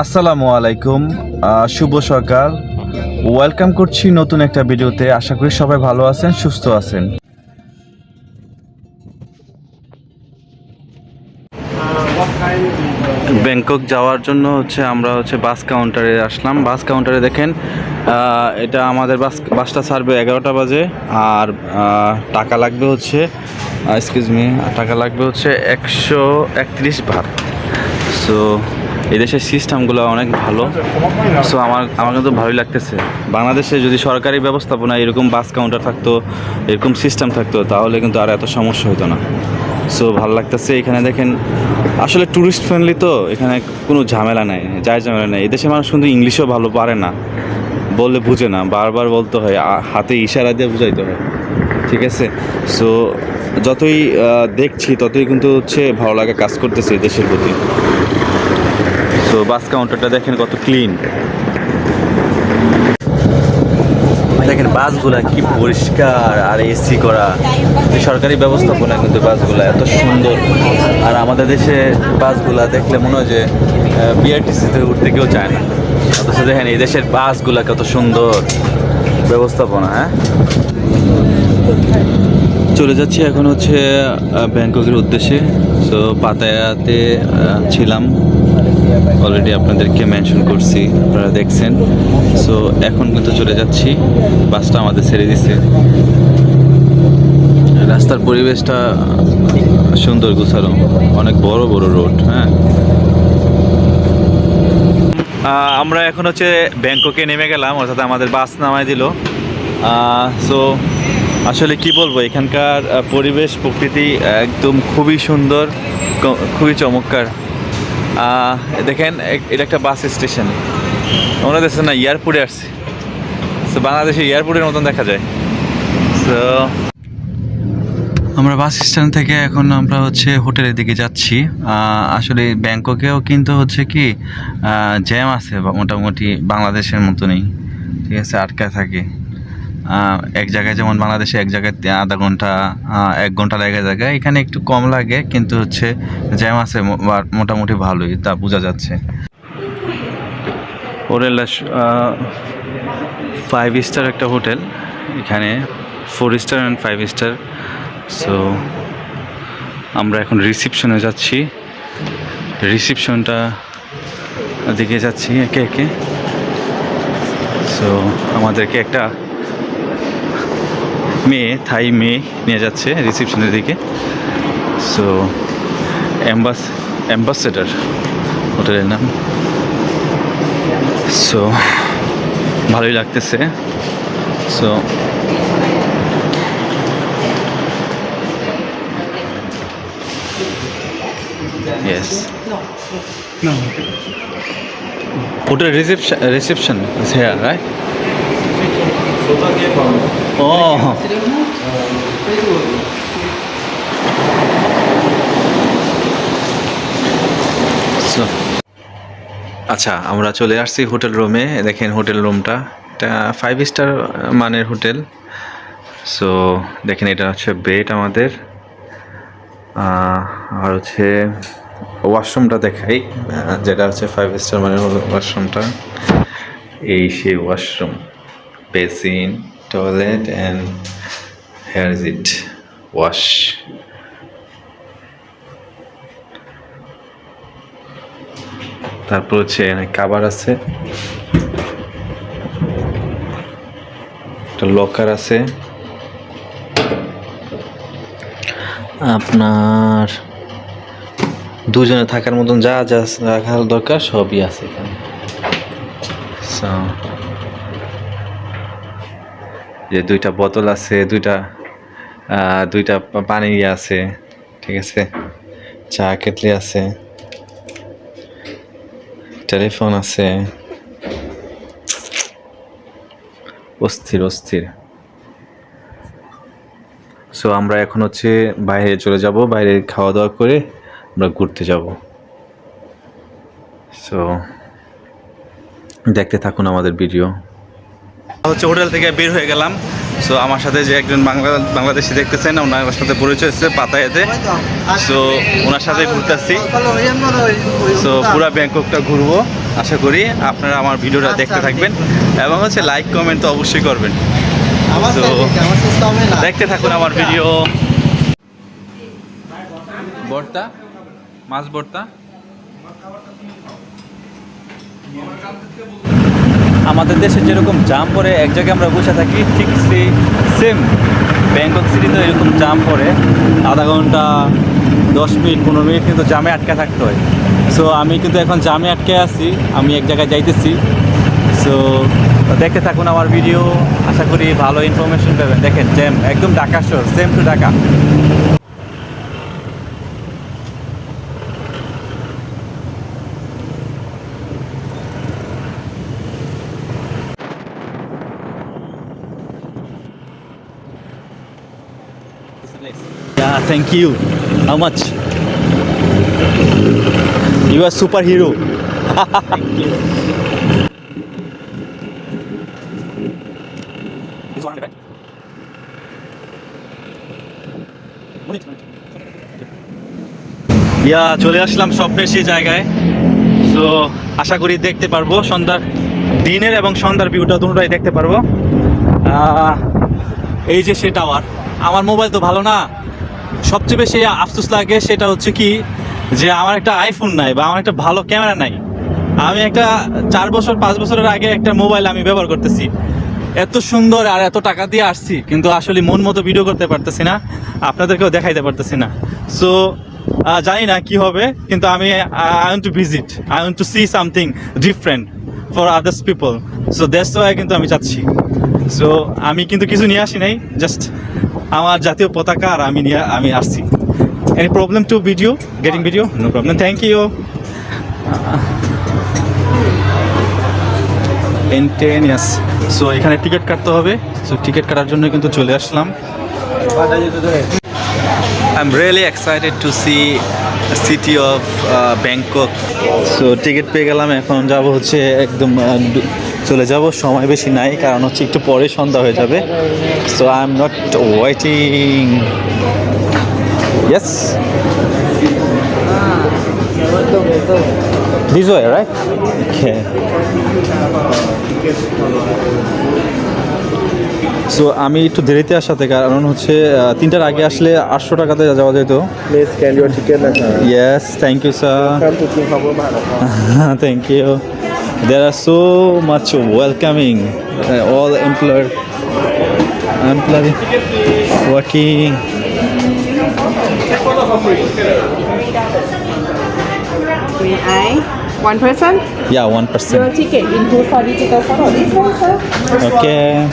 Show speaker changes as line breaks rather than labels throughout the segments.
আসসালামু আলাইকুম শুভ সকাল। ওয়েলকাম করছি নতুন একটা ভিডিওতে। আশা করি সবাই ভালো আছেন, সুস্থ আছেন। ব্যাংকক যাওয়ার জন্য হচ্ছে আমরা হচ্ছে বাস কাউন্টারে আসলাম। বাস কাউন্টারে দেখেন এটা আমাদের বাস, বাসটা ছাড়বে এগারোটা বাজে। আর টাকা লাগবে হচ্ছে এক্সকিউজ মি টাকা লাগবে হচ্ছে একশো একত্রিশ ভাত সো এই দেশের সিস্টেমগুলো অনেক ভালো। সো আমার আমার কিন্তু ভালোই লাগতেছে। বাংলাদেশে যদি সরকারি ব্যবস্থাপনা এরকম বাস কাউন্টার থাকতো, এরকম সিস্টেম থাকতো, তাহলে কিন্তু আর এত সমস্যা হতো না। সো ভালো লাগতেছে। এখানে দেখেন, আসলে ট্যুরিস্ট ফ্রেন্ডলি তো, এখানে কোনো ঝামেলা নাই, যাই ঝামেলা নেই। এদেশের মানুষ কিন্তু ইংলিশও ভালো পারে না। বললে বুঝে না, বারবার বলতে হয় হাতে ইশারা দিয়ে বুঝাইতে হয়। ঠিক আছে? সো যতই দেখছি, ততই কিন্তু হচ্ছে ভালো লাগা কাজ করতেছে দেশের প্রতি। বাস কাউন্টারটা দেখেন কত ক্লিন দেখেন বাসগুলা কি পরিষ্কার, আর এসি করা। সরকারি ব্যবস্থাপনা কিন্তু বাসগুলা এত সুন্দর। আর আমাদের দেশে বাসগুলা দেখলে মনে হয় যে বিআরটিসিতে উঠতে কেউ চায় না। অথচ দেখেন এই দেশের বাসগুলা কত সুন্দর ব্যবস্থাপনা হ্যাঁ? চলে যাচ্ছি এখন হচ্ছে ব্যাংককের উদ্দেশ্যে। সো পাতায়াতে ছিলাম। অলরেডি আপনাদেরকে মেনশন করছি, আপনারা দেখছেন। সো এখন কিন্তু চলে যাচ্ছি। বাসটা আমাদের ছেড়ে দিছে। রাস্তার পরিবেশটা সুন্দর গুছালো। অনেক বড় বড় রোড হ্যাঁ? আমরা এখন হচ্ছে ব্যাংককে নেমে গেলাম, অর্থাৎ আমাদের বাস নামায় দিল। সো আসলে কি বলব, এখানকার পরিবেশ, প্রকৃতি একদম খুবই সুন্দর খুবই চমৎকার। দেখেন এটা একটা বাস স্টেশন। মনে হচ্ছে না এয়ারপোর্টে আসছে। তো বাংলাদেশে এয়ারপোর্টের মতন দেখা যায়। সো আমরা বাস স্ট্যান্ড থেকে এখন আমরা হচ্ছে হোটেলের দিকে যাচ্ছি। আসলে ব্যাংককেও কিন্তু হচ্ছে কি জ্যাম আছে মোটামুটি বাংলাদেশের মতনই। ঠিক আছে আটকা থাকে। এক জায়গায় যেমন বাংলাদেশে এক জায়গায় আধা ঘণ্টা এক ঘণ্টা লেগে জায়গায় এখানে একটু কম লাগে, কিন্তু হচ্ছে জ্যাম আছে মোটামুটি ভালোই, তা বোঝা যাচ্ছে। হোটেলটা ফাইভ স্টার একটা হোটেল। এখানে four star and five star so আমরা এখন রিসিপশনে যাচ্ছি। রিসিপশনটা দিকে যাচ্ছি একে একে। সো আমাদেরকে একটা মেয়ে থাই মেয়ে নিয়ে যাচ্ছে রিসিপশনের দিকে সো অ্যাম্বাস অ্যাম্বাসেডার হোটেলের নাম সো ভালোই লাগতেছে so Yes.
No.
Hotel reception reception is Oh. আচ্ছা আমরা চলে আসছি হোটেল রুমে দেখেন হোটেল রুমটা এটা ফাইভ স্টার মানের হোটেল। সো দেখেন এটা হচ্ছে বেড আমাদের। আর হচ্ছে ওয়াশরুমটা দেখাই। যেটা হচ্ছে ফাইভ স্টার মানের ওয়াশরুমটা এই সেই washroom basin, toilet and here is it wash. তারপর হচ্ছে এখানে কাবার আছে। একটা লকার আছে। আপনার দুজনে থাকার মতন যা যা রাখার দরকার সবই আছে এখানে। যে দুইটা বোতল আছে, দুইটা দুইটা পানি ইয়ে আছে, ঠিক আছে? চা কেটলি আছে, টেলিফোন আছে। অস্থির অস্থির। সো আমরা এখন হচ্ছে বাইরে চলে যাব, বাইরে খাওয়া দাওয়া করে আমরা ঘুরতে যাব। সো দেখতে থাকুন আমাদের ভিডিও। হচ্ছে হোটেল থেকে বের হয়ে গেলাম। সো আমার সাথে যে একজন বাংলা বাংলাদেশি দেখতেছেন ওনার সাথে পরিচয় হচ্ছে পাতায়াতে। সো ওনার সাথে ঘুরতেছি। সো পুরো ব্যাংককটা ঘুরবো আশা করি আপনারা আমার ভিডিওটা দেখতে থাকবেন। এবং হচ্ছে লাইক কমেন্ট তো অবশ্যই করবেন। তো দেখতে থাকুন আমার ভিডিও। বর্তা? মাছ বর্তা? আমাদের দেশে যেরকম জাম পরে এক জায়গায় আমরা বসে থাকি, ঠিক সেই সেম ব্যাংকক সিটিতে এরকম জাম পরে আধা ঘণ্টা, দশ মিনিট, পনেরো মিনিট কিন্তু জামে আটকে থাকতে হয়। সো আমি কিন্তু এখন জামে আটকে আছি, আমি এক জায়গায় যাইতেছি। সো দেখতে থাকুন আমার ভিডিও আশা করি ভালো ইনফরমেশন পাবেন। দেখেন জ্যাম একদম ঢাকা শহর same to Dhaka Yeah, thank you. How much? You are superhero. Yeah চলে আসলাম স্বপ্নের সেই জায়গায় সো আশা করি দেখতে পারব সন্ধ্যার দিনের এবং সন্ধ্যার ভিউটা দুটোটাই দেখতে পারব এই যে সে টাওয়ার আমার মোবাইল তো ভালো না সবচেয়ে বেশি আফসোস লাগে সেটা হচ্ছে কি যে আমার একটা আইফোন নাই বা আমার একটা ভালো ক্যামেরা নাই। আমি একটা চার বছর, পাঁচ বছরের আগে একটা মোবাইল আমি ব্যবহার করতেছি। এত সুন্দর আর এত টাকা দিয়ে আসছি, কিন্তু আসলে মন মতো ভিডিও করতে পারতেছি না, আপনাদেরকেও দেখাইতে পারতেছি না। সো জানি না কি হবে, কিন্তু আমি I want to visit I want to see something different for others people so that's why কিন্তু আমি চাচ্ছি। সো আমি কিন্তু কিছু নিয়ে আসি নাই জাস্ট আমার জাতীয় পতাকা আর আমি নিয়ে আমি আসছি। Any problem to video getting video no problem thank you ten yes so এখানে টিকিট কাটতে হবে। সো টিকিট কাটার জন্য কিন্তু চলে আসলাম। I am really excited to see city of Bangkok so ticket পেয়ে গেলাম। এখন যাব হচ্ছে একদম চলে যাব সময় বেশি নাই কারণ হচ্ছে একটু পরে সন্ধ্যা হয়ে যাবে। So I am not waiting yes This so আমি একটু দেরিতে আসাতে কারণ হচ্ছে তিনটার আগে আসলে আটশো টাকাতে যাওয়া যেত। Yes thank you sir thank you there are so much welcoming uh, all employer employee working
May I? One person?
yeah one
person.
Your
ticket include for digital photo. This one, sir?
okay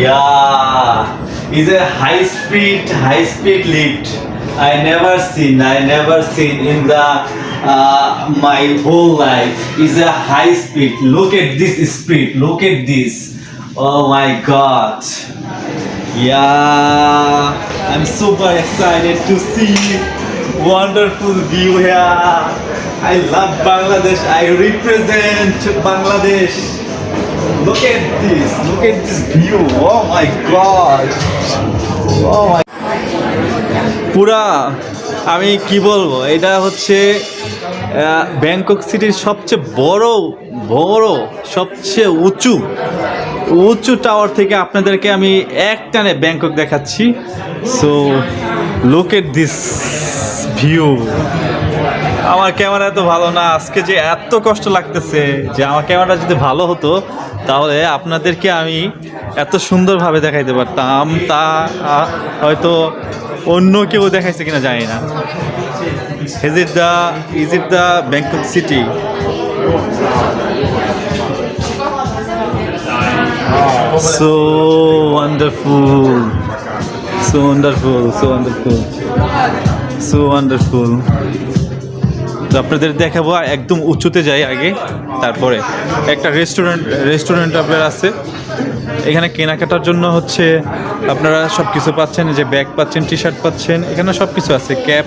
yeah is a high speed high speed lift i never seen i never seen in the uh, my whole life is a high speed look at this speed look at this oh my god yeah i'm super excited to see wonderful view here i love bangladesh i represent bangladesh Look at this. Look at this view. Oh my god. Oh my পুরা আমি কি বলব এটা হচ্ছে Bangkok সিটির সবচেয়ে বড় বড়, সবচেয়ে উঁচু উঁচু টাওয়ার থেকে আপনাদেরকে আমি এক টানে ব্যাংকক দেখাচ্ছি। So look at this view আমার ক্যামেরা এত ভালো না, আজকে যে এত কষ্ট লাগতেছে যে আমার ক্যামেরা যদি ভালো হতো, তাহলে আপনাদেরকে আমি এত সুন্দরভাবে দেখাইতে পারতাম। তা হয়তো অন্য কেউ দেখাইছে কিনা জানি না। Is it the is it the Bangkok city. So wonderful so wonderful so wonderful so wonderful তো আপনাদের দেখাবো একদম উঁচুতে যাই আগে, তারপরে। একটা রেস্টুরেন্ট রেস্টুরেন্ট আপনার আছে। এখানে কেনাকাটার জন্য হচ্ছে আপনারা সব কিছু পাচ্ছেন যে ব্যাগ পাচ্ছেন টি শার্ট পাচ্ছেন, এখানে সব কিছু আছে। Cap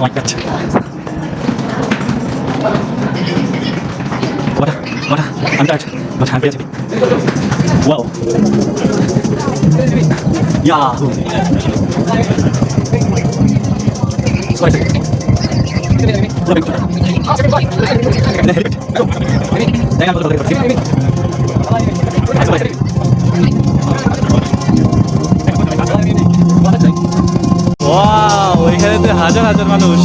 like that. What? A, what? A, I'm dead. But I'm busy. Whoa. Yeah. Slice it. Living. Then hit it. Then I'm going to go to the wow এখানে হাজার হাজার মানুষ।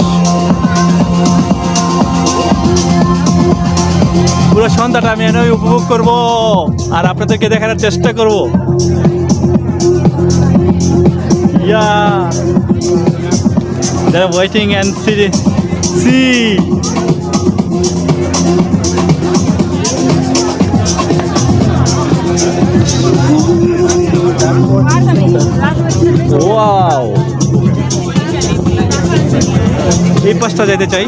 পুরো সন্ধ্যাটা আমি এনে উপভোগ করব আর আপনাদেরকে দেখানোর চেষ্টা করব। Yeah. They're waiting and see see wow এই পাশটা যেতে চাই।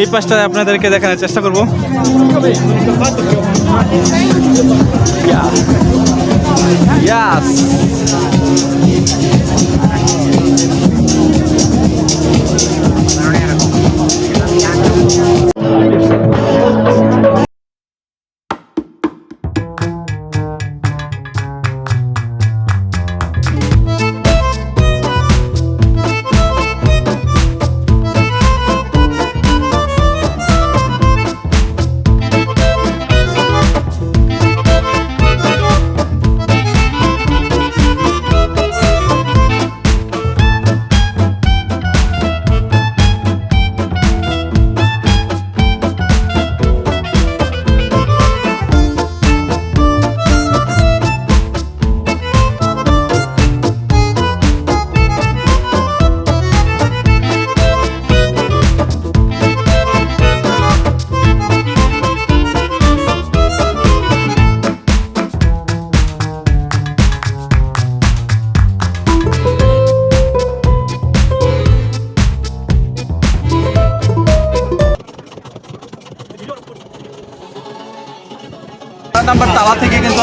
এই পাশটা আপনাদেরকে দেখানোর চেষ্টা করব। ইয়াস নাম্বার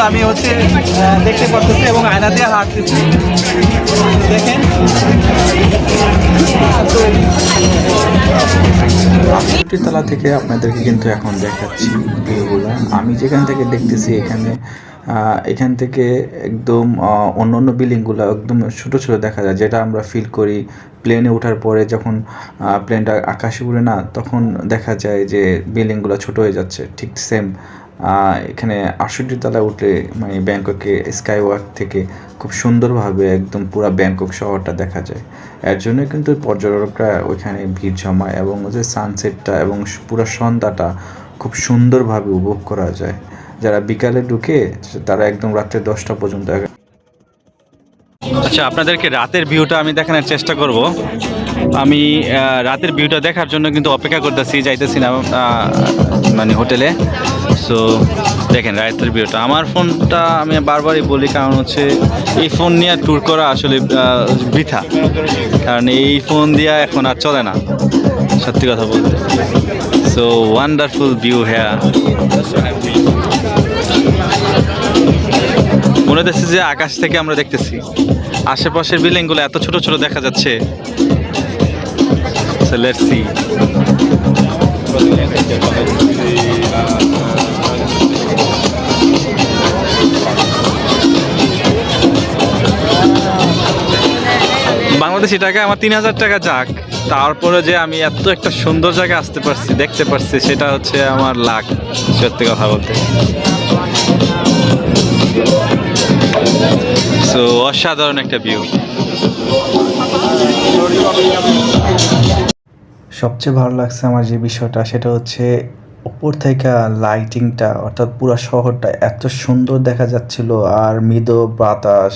আমি হচ্ছে দেখতে পারতেছি এবং আয়না দিয়ে হাঁটতেছি। দেখেন।
তলা থেকে আপনাদেরকে কিন্তু এখন দেখাচ্ছি ভিউগুলো। আমি যেখান থেকে দেখতেছি এখানে এখান থেকে একদম অন্য অন্য বিল্ডিংগুলো একদম ছোটো ছোটো দেখা যায়, যেটা আমরা ফিল করি। প্লেনে ওঠার পরে যখন প্লেনটা আকাশে উড়ে না, তখন দেখা যায় যে বিল্ডিংগুলো ছোট হয়ে যাচ্ছে, ঠিক সেম এখানে আটষট্টি তলায় উঠলে মানে ব্যাংককে স্কাই ওয়াক থেকে খুব সুন্দরভাবে একদম পুরো ব্যাংকক শহরটা দেখা যায়। এর জন্য কিন্তু পর্যটকরা ওইখানে ভিড় জমায় এবং ওই যে সানসেটটা এবং পুরো সন্ধ্যাটা খুব সুন্দরভাবে উপভোগ করা যায়। যারা বিকালে ঢুকে, তারা একদম রাত্রে দশটা পর্যন্ত
আচ্ছা আপনাদেরকে রাতের ভিউটা আমি দেখানোর চেষ্টা করব। আমি রাতের ভিউটা দেখার জন্য কিন্তু অপেক্ষা করতেছি, যাইতেছি না মানে হোটেলে। সো দেখেন রাতের ভিউটা আমার ফোনটা আমি বারবারই বলি, কারণ হচ্ছে এই ফোন নিয়ে ট্যুর করা আসলে বৃথা। কারণ এই ফোন দিয়ে এখন আর চলে না, সত্যি কথা বলতে। সো ওয়ান্ডারফুল ভিউ হ্যাঁ মনে হচ্ছে যে আকাশ থেকে আমরা দেখতেছি। আশেপাশের বিল্ডিংগুলো এত ছোট ছোট দেখা যাচ্ছে। So, let's বাংলাদেশি টাকা আমার তিন হাজার টাকা যাক। তারপরে যে আমি এত একটা সুন্দর জায়গায় আসতে পারছি, দেখতে পারছি, সেটা হচ্ছে আমার লাখ সত্যি কথা বলতে। সো অসাধারণ একটা ভিউ
সবচেয়ে ভালো লাগছে আমার যে বিষয়টা, সেটা হচ্ছে উপর থেকে লাইটিংটা অর্থাৎ পুরো শহরটা এত সুন্দর দেখা যাচ্ছিল, আর মৃদু বাতাস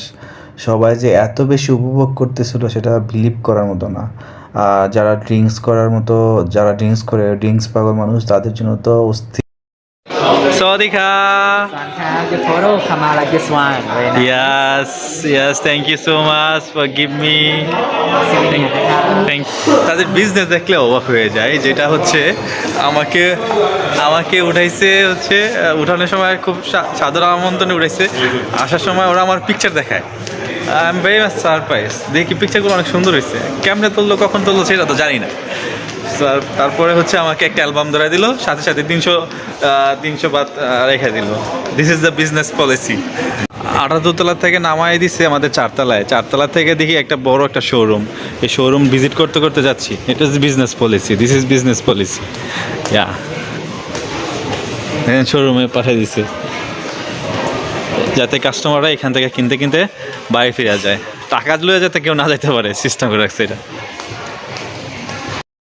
সবাই যে এত বেশি উপভোগ করতেছিল সেটা বিলিভ করার মতো না। যারা ড্রিঙ্কস করার মতো, যারা ড্রিঙ্কস করে ড্রিঙ্কস পাগল মানুষ, তাদের জন্য তো অস্থির
তাদের বিজনেস দেখলে অবাক হয়ে যায়, যেটা হচ্ছে আমাকে আমাকে উঠাইছে হচ্ছে উঠানোর সময় খুব সাদর আমন্ত্রণে উঠাইছে। আসার সময় ওরা আমার পিকচার দেখায়। I am very much surprise দেখি পিকচারগুলো অনেক সুন্দর হয়েছে। কেমনে তুললো, কখন তুললো সেটা তো জানি না। তার- তারপরে হচ্ছে আমাকে একটা অ্যালবাম ধরে দিল, সাথে সাথে তিনশো তিনশো বাদ রেখে দিল। This is the business policy আঠারোতলা থেকে নামাই দিছে আমাদের চারতলায়। চারতলা থেকে দেখি একটা বড় একটা শোরুম এই শোরুম ভিজিট করতে করতে যাচ্ছি। এটা is business policy this is business policy yeah শোরুমে পাঠিয়ে দিছে। যাতে কাস্টমাররা এখান থেকে কিনতে কিনতে বাড়ি ফিরে যায়। টাকা দিলে যাতে কেউ না যেতে পারে সিস্টেম করে রাখছে এটা।